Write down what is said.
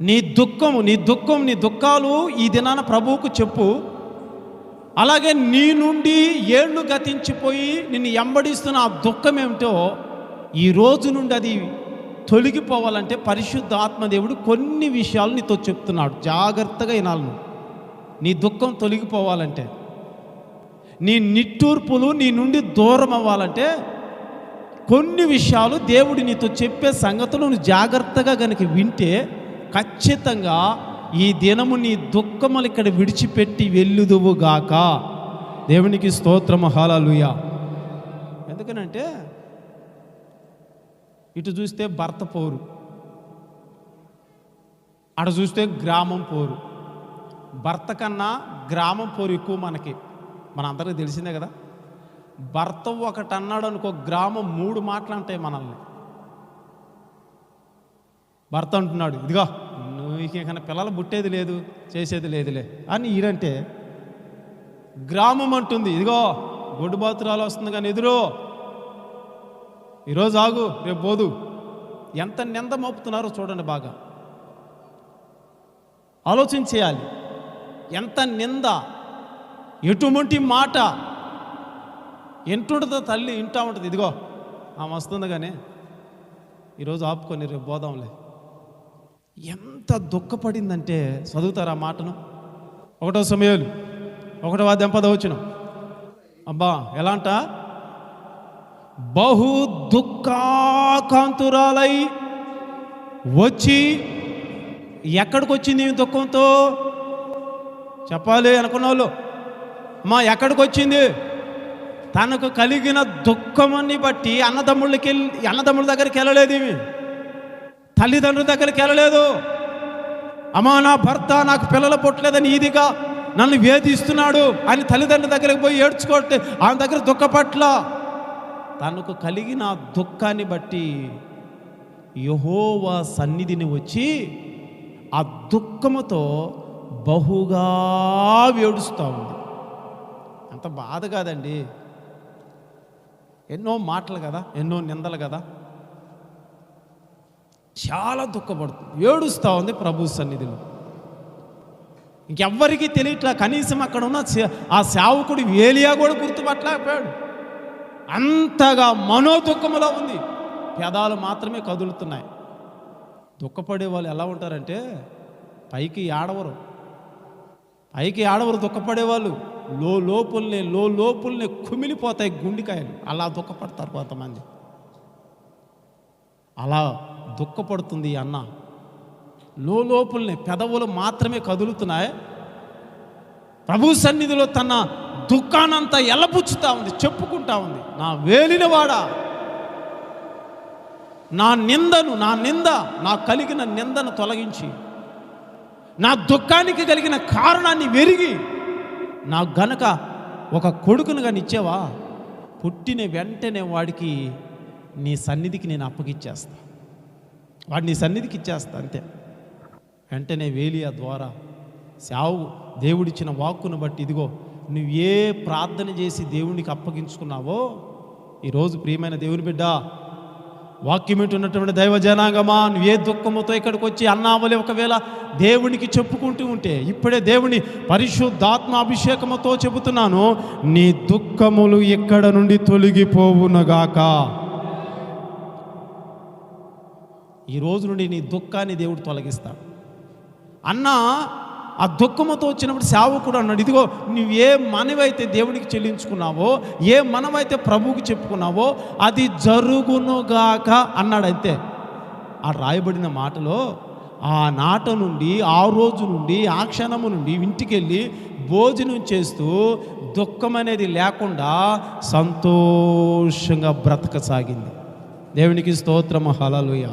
నీ దుఃఖము నీ దుఃఖం నీ దుఃఖాలు ఈ దినాన ప్రభువుకు చెప్పు అలాగే నీ నుండి ఏళ్ళు గతించిపోయి నిన్ను ఎంబడిస్తున్న ఆ దుఃఖం ఏమిటో ఈ రోజు నుండి అది తొలగిపోవాలంటే పరిశుద్ధ ఆత్మదేవుడు కొన్ని విషయాలు నీతో చెప్తున్నాడు జాగ్రత్తగా వినాలి నువ్వు. నీ దుఃఖం తొలగిపోవాలంటే నీ నిట్టూర్పులు నీ నుండి దూరం అవ్వాలంటే కొన్ని విషయాలు దేవుడు నీతో చెప్పే సంగతులు నువ్వు జాగ్రత్తగా కనుక వింటే ఖచ్చితంగా ఈ దినము నీ దుఃఖములు ఇక్కడ విడిచిపెట్టి వెళ్ళుదువుగాక దేవునికి స్తోత్రము. హాలలుయ ఎందుకనంటే ఇటు చూస్తే భర్త పోరు. అటు చూస్తే గ్రామం పోరు. భర్త కన్నా గ్రామం పోరు ఎక్కువ మనకి. మనందరికీ తెలిసిందే కదా. భర్త ఒకటి అన్నాడు అనుకో గ్రామం మూడు మాటలు అంటాయి మనల్ని. భర్త అంటున్నాడు ఇదిగో నువ్వు పిల్లలు పుట్టేది లేదు చేసేది లేదులే. అని ఈడంటే గ్రామం అంటుంది ఇదిగో గొడ్డు బాతురాలు వస్తుంది కానీ ఎదురు. ఈరోజు ఆగు రేపు పోదు. ఎంత నింద మోపుతున్నారో చూడండి బాగా. ఆలోచన చేయాలి. ఎంత నింద ఎటువంటి మాట ఎంటుంటుందో తల్లి ఇంటా ఉంటుంది. ఇదిగో ఆమె వస్తుంది కానీ ఈరోజు ఆపుకొని రేపు పోదాంలే. ఎంత దుఃఖపడిందంటే చదువుతారా ఆ మాటను? ఒకటో సమయాలు ఒకటో దెంపద వచ్చిన అబ్బా ఎలా అంట బహు దుఃఖాకాంతురాలై వచ్చి ఎక్కడికి వచ్చింది ఈ దుఃఖంతో? చెప్పాలి అనుకున్న వాళ్ళు అమ్మా ఎక్కడికి వచ్చింది తనకు కలిగిన దుఃఖమని బట్టి అన్నదమ్ముళ్ళకి వెళ్ళి అన్నదమ్ముల దగ్గరికి వెళ్ళలేదు ఇవి తల్లిదండ్రుల దగ్గరికి వెళ్ళలేదు. అమ్మా నా భర్త నాకు పిల్లలు పుట్టలేదని ఈదిగా నన్ను వేధిస్తున్నాడు అని తల్లిదండ్రుల దగ్గరికి పోయి ఏడ్చుకోవట్లే. ఆమె దగ్గర దుఃఖపట్ల తనకు కలిగిన దుఃఖాన్ని బట్టి యహోవా సన్నిధిని వచ్చి ఆ దుఃఖముతో బహుగా ఏడుస్తూ ఉంది. అంత బాధ కాదండి. ఎన్నో మాటలు కదా ఎన్నో నిందలు కదా. చాలా దుఃఖపడుతుంది. ఏడుస్తూ ఉంది ప్రభు సన్నిధిలో. ఇంకెవ్వరికీ తెలియట్లా కనీసం అక్కడ ఉన్న ఆ సేవకుడు ఏలియా కూడా గుర్తుపట్టలేకపోయాడు. అంతగా మనోదుఖములో ఉంది. పెదాలు మాత్రమే కదులుతున్నాయి. దుఃఖపడే వాళ్ళు ఎలా ఉంటారంటే పైకి ఆడవరు పైకి ఆడవరు దుఃఖపడేవాళ్ళు లో లోపుల్ని లో లోపుల్ని కుమిలిపోతాయి గుండెకాయలు. అలా దుఃఖపడతారు కొంతమంది. అలా దుఃఖపడుతుంది అన్న. లో పెదవులు మాత్రమే కదులుతున్నాయి. ప్రభు సన్నిధిలో తన దుఃఖానంతా ఎల్లపుచ్చుతా ఉంది చెప్పుకుంటా ఉంది. నా వేలినవాడా నా నిందను నా నింద నా కలిగిన నిందను తొలగించి నా దుఃఖానికి కలిగిన కారణాన్ని వెరిగి నా గనక ఒక కొడుకును కానీ పుట్టిన వెంటనే వాడికి నీ సన్నిధికి నేను అప్పగిచ్చేస్తాను వాడిని నీ సన్నిధికి ఇచ్చేస్తా అంతే. వెంటనే వేలియా ద్వారా సావు దేవుడిచ్చిన వాక్కును బట్టి ఇదిగో నువ్వు ఏ ప్రార్థన చేసి దేవునికి అప్పగించుకున్నావో ఈరోజు ప్రియమైన దేవుని బిడ్డ వాక్యం ఉన్నటువంటి దైవ జనాంగమా నువ్వు ఏ దుఃఖముతో ఇక్కడికి వచ్చి అన్నావలే ఒకవేళ దేవునికి చెప్పుకుంటూ ఉంటే ఇప్పుడే దేవుని పరిశుద్ధాత్మ అభిషేకముతో చెబుతున్నాను నీ దుఃఖములు ఇక్కడ నుండి తొలగిపోవునగాక. ఈ రోజు నుండి నీ దుఃఖాన్ని దేవుడు తొలగిస్తాడు. అన్న ఆ దుఃఖముతో వచ్చినప్పుడు సేవకుడు అన్నాడు ఇదిగో నువ్వు ఏ మనవైతే దేవుడికి చెల్లించుకున్నావో ఏ మనమైతే ప్రభువుకి చెప్పుకున్నావో అది జరుగునుగాక అన్నాడు అంతే. ఆ రాయబడిన మాటలో ఆ నాట నుండి ఆ రోజు నుండి ఆ క్షణము నుండి ఇంటికి వెళ్ళి భోజనం చేస్తూ దుఃఖం అనేది లేకుండా సంతోషంగా బ్రతకసాగింది. దేవునికి స్తోత్రమ. హలలుయా